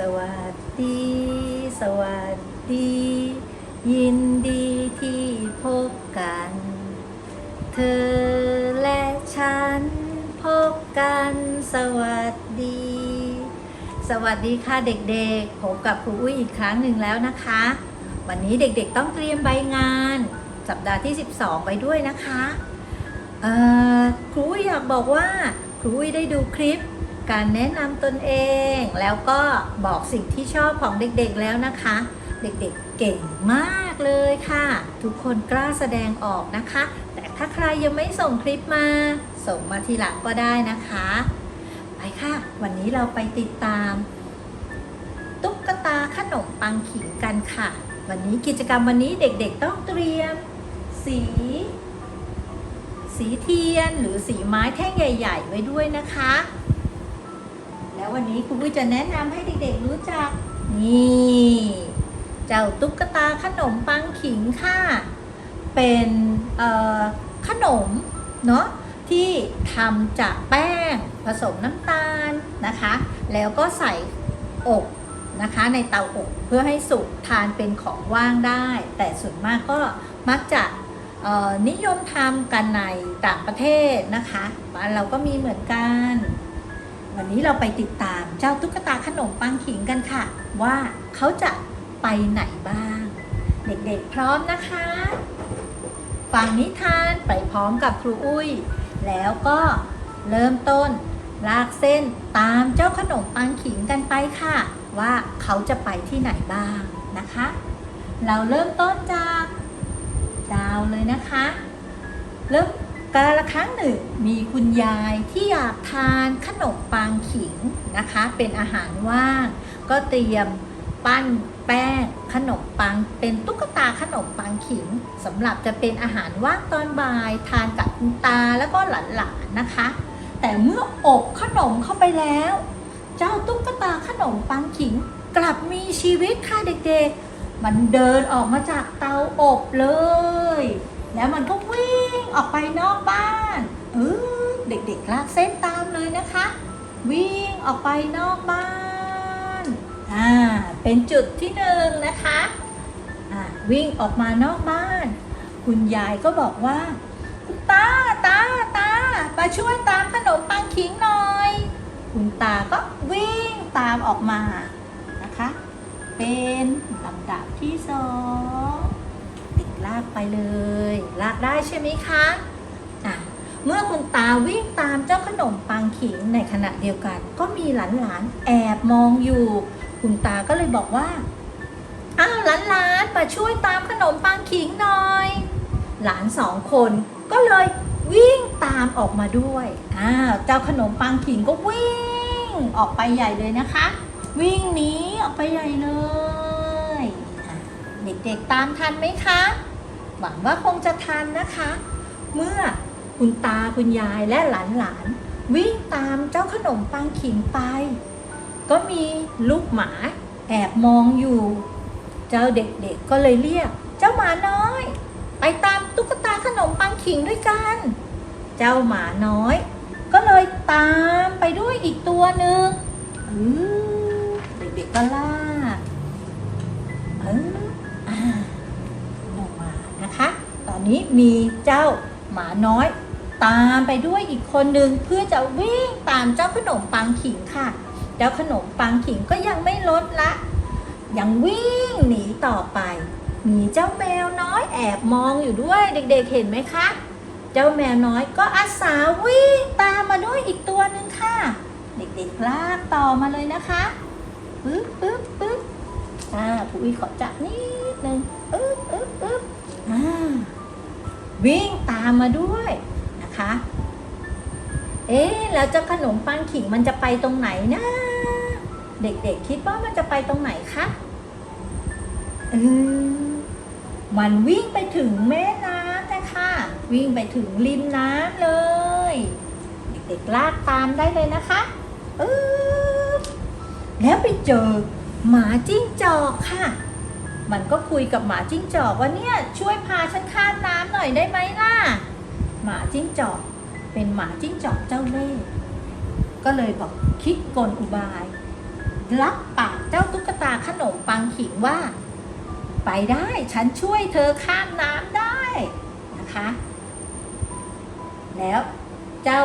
สวัสดี สวัสดี ยินดีที่พบกัน เธอและฉันพบกัน สวัสดี สวัสดีค่ะเด็กๆ พบกับครูอุ้ยอีกครั้งหนึ่งแล้วนะคะ วันนี้เด็กๆต้องเตรียมใบงาน สัปดาห์ที่ 12 ไปด้วยนะคะครูอุ้ยอยากบอกว่าครูอุ้ยได้ดูคลิป การแนะนำตนเองแล้วก็บอกสิ่งที่ชอบของเด็กๆแล้วนะคะ เด็กๆเก่งมากเลยค่ะ ทุกคนกล้าแสดงออกนะคะ แต่ถ้าใครยังไม่ส่งคลิปมา ส่งมาทีหลังก็ได้นะคะ ไปค่ะ วันนี้เราไปติดตาม ตุ๊กตาขนมปังขิงกันค่ะ วันนี้กิจกรรมวันนี้เด็กๆต้องเตรียม สีสีเทียนหรือสีไม้แท่งใหญ่ ๆ ไว้ด้วยนะคะ แล้ววันนี้ครูปุ้ยจะแนะนำให้เด็กๆรู้จัก นี่ เจ้าตุ๊กตาขนมปังขิงค่ะ เป็นขนมเนาะที่ทำจากแป้งผสมน้ำตาลนะคะ แล้วก็ใส่อบนะคะในเตาอบเพื่อให้สุกทานเป็นของว่างได้ แต่ส่วนมากก็มักจะนิยมทำกันในต่างประเทศนะคะบ้านเราก็มีเหมือนกัน วันนี้เราไปติดตามเจ้าตุ๊กตาขนมปังขิงกันค่ะ ว่าเขาจะไปไหนบ้าง เด็กๆพร้อมนะคะ ฟังนิทานไปพร้อมกับครูอุ้ย แล้วก็เริ่มต้น ลากเส้นตามเจ้าขนมปังขิงกันไปค่ะ ว่าเขาจะไปที่ไหนบ้างนะคะ เราเริ่มต้นจากดาวเลยนะคะ เริ่มกาละครั้งหนึ่งมีคุณยายที่อยากทานขนมปัง ขิงนะคะ เป็นอาหารว่างก็เตรียมปั้นแป้งขนมปัง เป็นตุ๊กตาขนมปังขิงสำหรับจะเป็นอาหารว่างตอนบ่าย ทานกับคุณตาแล้วก็หลานๆนะคะ แต่เมื่ออบขนมเข้าไปแล้ว เจ้าตุ๊กตาขนมปังขิงกลับมีชีวิตค่ะเด็กๆ มันเดินออกมาจากเตาอบเลย แล้วมันก็วิ่งออกไปนอกบ้าน เออเด็กๆลากเส้นตามเลยนะคะ วิ่งออกไปนอกบ้าน อ่า เป็นจุดที่หนึ่งนะคะ อ่า วิ่งออกมานอกบ้าน คุณยายก็บอกว่าคุณตา ตา ตา มาช่วยตามขนมปังขิงหน่อย คุณตาก็วิ่งตามออกมานะคะ เป็นลำดับที่สองติดลากไปเลย ลากได้ใช่ไหมคะอะ เมื่อคุณตาวิ่งตามเจ้าขนมปังขิงในขณะเดียวกัน ก็มีหลานๆแอบมองอยู่ คุณตาก็เลยบอกว่าอ้าวหลานๆมาช่วยตามขนมปังขิงหน่อย หลานสองคนก็เลยวิ่งตามออกมาด้วยอ้าวเจ้าขนมปังขิงก็วิ่งออกไปใหญ่เลยนะคะ วิ่งหนีออกไปใหญ่เลยเด็กๆตามทันไหมคะ หวังว่าคงจะทันนะคะ เมื่อ คุณตาคุณยายและหลานๆวิ่งตามเจ้าขนมปังขิงไป ก็มีลูกหมาแอบมองอยู่ เจ้าเด็กๆก็เลยเรียก เจ้าหมาน้อย ไปตามตุ๊กตาขนมปังขิงด้วยกัน เจ้าหมาน้อย ก็เลยตามไปด้วยอีกตัวหนึ่งเด็กๆก็ลากเอออ่าลงมานะคะ ตอนนี้มีเจ้าหมาน้อย ตามไปด้วยอีกคนหนึ่งเพื่อจะวิ่งตามเจ้าขนมปังขิงค่ะเจ้าขนมปังขิงก็ยังไม่ลดละ ยังวิ่งหนีต่อไป มีเจ้าแมวน้อยแอบมองอยู่ด้วยเด็กๆเห็นไหมคะ เจ้าแมวน้อยก็อาสาวิ่งตามมาด้วยอีกตัวหนึ่งค่ะ เด็กๆลากต่อมาเลยนะคะปึ๊บปึ๊บปึ๊บอ่าผู้อีขอจับนิดนึงปึ๊บปึ๊บปึ๊บอ่าวิ่งตามมาด้วย อ๊ะแล้วเจ้าขนมปังขิงมันจะไปตรงไหนนะ เด็กๆคิดว่ามันจะไปตรงไหนคะมันวิ่งไปถึงแม่น้ำนะคะ วิ่งไปถึงริมน้ำเลย เด็กๆลากตามได้เลยนะคะเออแล้วไปเจอหมาจิ้งจอกค่ะ มันก็คุยกับหมาจิ้งจอกว่าเนี่ยช่วยพาฉันข้ามน้ำหน่อยได้ไหมล่ะ หมาจิ้งจอก เป็นหมาจิ้งจอกเจ้าเล่ห์ก็เลยบอกคิดกลอุบายรับปากเจ้าตุ๊กตาขนมปังขิงว่า ไปได้ฉันช่วยเธอข้ามน้ำได้นะคะ แล้วเจ้า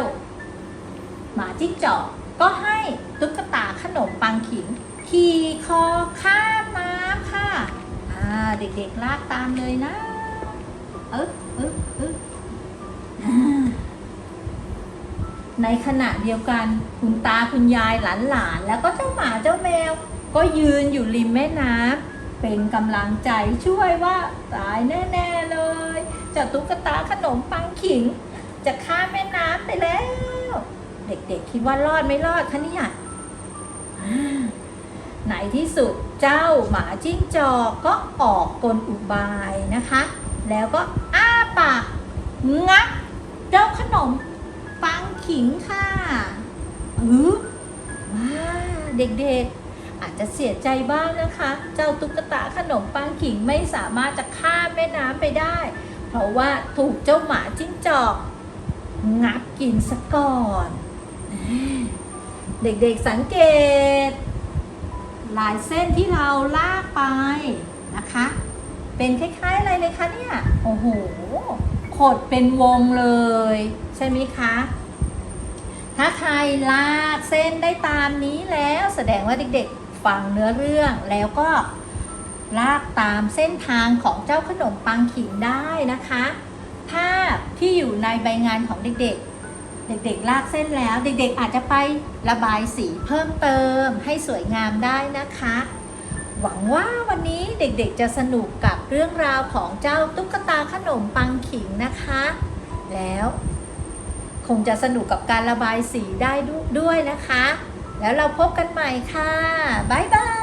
หมาจิ้งจอกก็ให้ตุ๊กตาขนมปังขิงขี่คอข้ามน้ำค่ะอ่าเด็กๆลากตามเลยนะเอ๊บเอ๊บเอ๊บอ่า ในขณะเดียวกันคุณตาคุณยายหลานๆแล้วก็เจ้าหมาเจ้าแมว ก็ยืนอยู่ริมแม่น้ำเป็นกำลังใจช่วยว่าตายแน่ๆเลยจ้าตุ๊กตาขนมปังขิง จะข้ามแม่น้ำไปแล้ว เด็กๆคิดว่ารอดไม่รอดคะเนี่ยอ่าในที่สุดเจ้าหมาจิ้งจอกก็ออกกลอุบายนะคะ แล้วก็อ้าปากงับเจ้าขนมปัง ขิงค่ะอือว้าเด็กๆ อาจจะเสียใจบ้างนะคะ เจ้าตุ๊กตาขนมปังขิงไม่สามารถจะข้ามแม่น้ำไปได้ เพราะว่าถูกเจ้าหมาจิ้งจอก งับกินซะก่อน เด็กๆสังเกต ลายเส้นที่เราลากไปนะคะ เป็นคล้ายๆอะไรเลยคะเนี่ย โอ้โหขดเป็นวงเลย ใช่ไหมคะ ถ้าใครลากเส้นได้ตามนี้แล้วแสดงว่าเด็กๆฟังเนื้อเรื่องแล้วก็ลากตามเส้นทางของเจ้าขนมปังขิงได้นะคะ ภาพที่อยู่ในใบงานของเด็กๆ เด็กๆ ลากเส้นแล้ว เด็กๆ อาจจะไประบายสีเพิ่มเติมให้สวยงามได้นะคะ หวังว่าวันนี้เด็กๆ จะสนุกกับเรื่องราวของเจ้าตุ๊กตาขนมปังขิงนะคะ แล้ว คงจะสนุกกับการระบายสีได้ด้วยนะคะ แล้วเราพบกันใหม่ค่ะ บ๊ายบาย